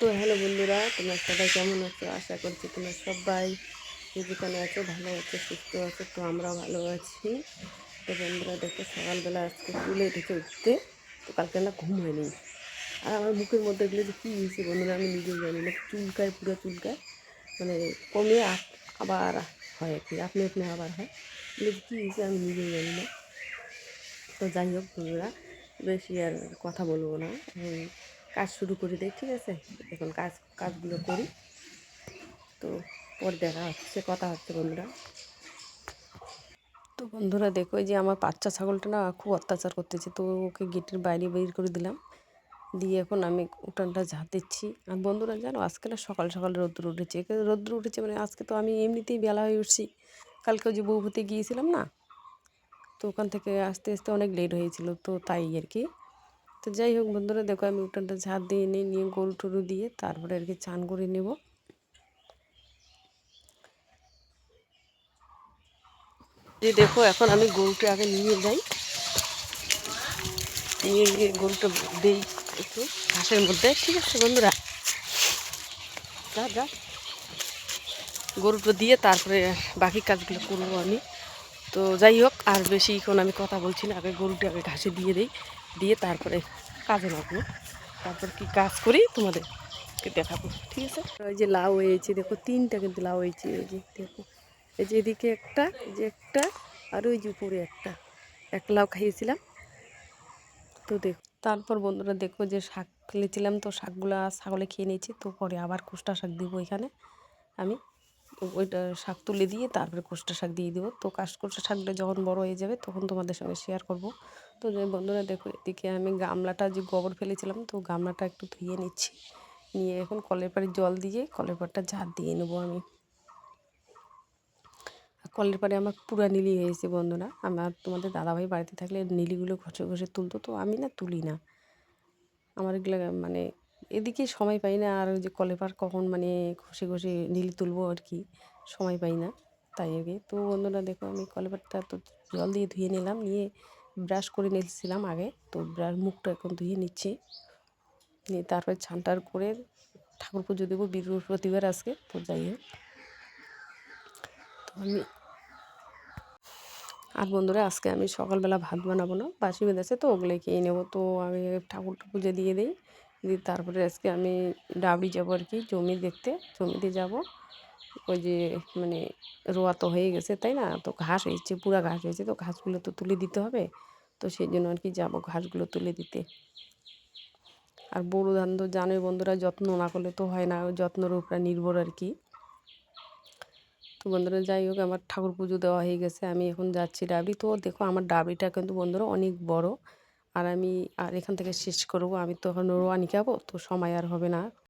তো হ্যালো বন্ধুরা, তোমরা সবাই কেমন আছো? আশা করছি তোমরা সবাই যে যেখানে আছো, ভালো আছো, সুস্থ আছো, তো আমরাও ভালো আছি। তো বন্ধুরা, দেখো সকালবেলা আজকে তুলে উঠেছে উঠতে, তো কালকে না ঘুম হয়নি। আর আমার মুখের মধ্যে এগুলো যে কী হয়েছে বন্ধুরা, আমি নিজেও জানি না, চুলকায়, পুরো চুলকায় মানে কমে আবার হয় আর কি, আপনি আপনি আবার হয়। এগুলো কী হয়েছে আমি নিজেও জানি না। তো যাই হোক বন্ধুরা, বেশি আর কথা বলব না। কাজ শুরু করে দেয় ঠিক আছে? এখন কাজ, কাজগুলো করি। তো পরে দেখা হচ্ছে, কথা হচ্ছে বন্ধুরা। তো বন্ধুরা দেখো যে আমার বাচ্চা ছাগলটা না খুব অত্যাচার করতেছে, তো ওকে গেটের বাইরে বের করে দিলাম। দিয়ে এখন আমি উঠানটা ঝাঁট দিচ্ছি। আর বন্ধুরা জানো, আজকে না সকাল সকাল রোদ্র উঠেছে। রোদ্র উঠেছে মানে আজকে তো আমি এমনিতেই বেলা হয়ে উঠছি। কালকে যে বউভূতে গিয়েছিলাম না, তো ওখান থেকে আসতে আসতে অনেক লেট হয়েছিল, তো তাই আর কি। তো যাই হোক বন্ধুরা, দেখো আমি উঠানটা ঝাঁট দিয়ে নিই নিয়ে গরু টরু দিয়ে তারপরে আর কি চান করে নেব। যে দেখো, এখন আমি গরুটা আগে নিয়ে যাই। নিয়ে গিয়ে গরুটা দিই একটু ঘাসের মধ্যে, ঠিক আছে বন্ধুরা? যা যা। গরুটা দিয়ে তারপরে বাকি কাজগুলো করব আমি। তো যাই হোক, আর বেশিক্ষণ আমি কথা বলছি না, আগে গরুটা আগে ঘাসে দিয়ে দিই, দিয়ে তারপরে কাজে লাগবো তারপর কি কাজ করি তোমাদেরকে দেখাবো, ঠিক আছে? ওই যে লাউ হয়েছে, দেখো, তিনটা কিন্তু লাউ হয়েছে, এই যে দেখো। এই যে এদিকে একটা যে একটা, আর ওই যে উপরে একটা। এক লাউ খাইয়েছিলাম। তো দেখো, তারপর বন্ধুরা দেখো যে শাক ফেলেছিলাম তো শাকগুলো ছাগলে খেয়ে নিয়েছি, তো পরে আবার কোষ্টা শাক দিব এখানে আমি। ওইটা শাক তুলে দিয়ে তারপরে কোষ্টা শাক দিয়ে দেবো। তো কাশ কোষ্টা শাকটা যখন বড় হয়ে যাবে তখন তোমাদের সঙ্গে শেয়ার করব। তো বন্ধুরা দেখো, এদিকে আমি গামলাটা যে গোবর ফেলেছিলাম, তো গামলাটা একটু ধুয়ে নিচ্ছি। নিয়ে এখন কলের পাড়ে জল দিয়ে কলের পাড়টা ঝাঁট দিয়ে নেব আমি। কলের পাড়ে আমার পুরা নীলি হয়েছে বন্ধুরা। আমার তোমাদের দাদাভাই বাড়িতে থাকলে নীলিগুলো ঘষে ঘষে তুলতো, তো আমি না তুলি না। আমার এগুলো মানে এদিকে সময় পাই না, আর ওই যে কলেপার কখন মানে ঘষে ঘষে নীল তুলবো আর কি, সময় পাই না তাই আগে। তো বন্ধুরা দেখো, আমি কলেপারটা তো জল দিয়ে ধুয়ে নিলাম, নিয়ে ব্রাশ করে নিয়েছিলাম আগে, তো ব্রাশ মুখটা এখন ধুয়ে নিচ্ছি। নিয়ে তারপরে ছানটার করে ঠাকুর পুজো দেবো বৃহস্পতিবার আজকে, তো যাই হোক। তো আমি আর বন্ধুরা আজকে আমি সকালবেলা ভাত বানাবো না, বাসি বেঁধে আছে তো ওগুলো খেয়ে নেব, তো আমি ঠাকুরটা পুজো দিয়ে দিই। দিয়ে তারপরে আজকে আমি ডাবি যাব আর কি, জমি দেখতে। জমিতে যাব। ওই যে মানে রোয়া তো হয়ে গেছে, তাই না? তো ঘাস হয়েছে, পুরা ঘাস হয়েছে, তো ঘাসগুলো তো তুলে দিতে হবে। তো সেই জন্য আর কি যাব ঘাসগুলো তুলে দিতে। আর বড়ো ধান তো জানোই বন্ধুরা, যত্ন না করলে তো হয় না যত্নের উপরে নির্ভর আর কি। তো বন্ধুরা, যাই হোক, আমার ঠাকুর পুজো দেওয়া হয়ে গেছে, আমি এখন যাচ্ছি ডাবি তো দেখো, আমার ডাবিটা কিন্তু বন্ধুরা অনেক বড়। আর আমি আর এখান থেকে শেষ করব। আমি তো এখন রোয়া নিকাবো তো সময় আর হবে না।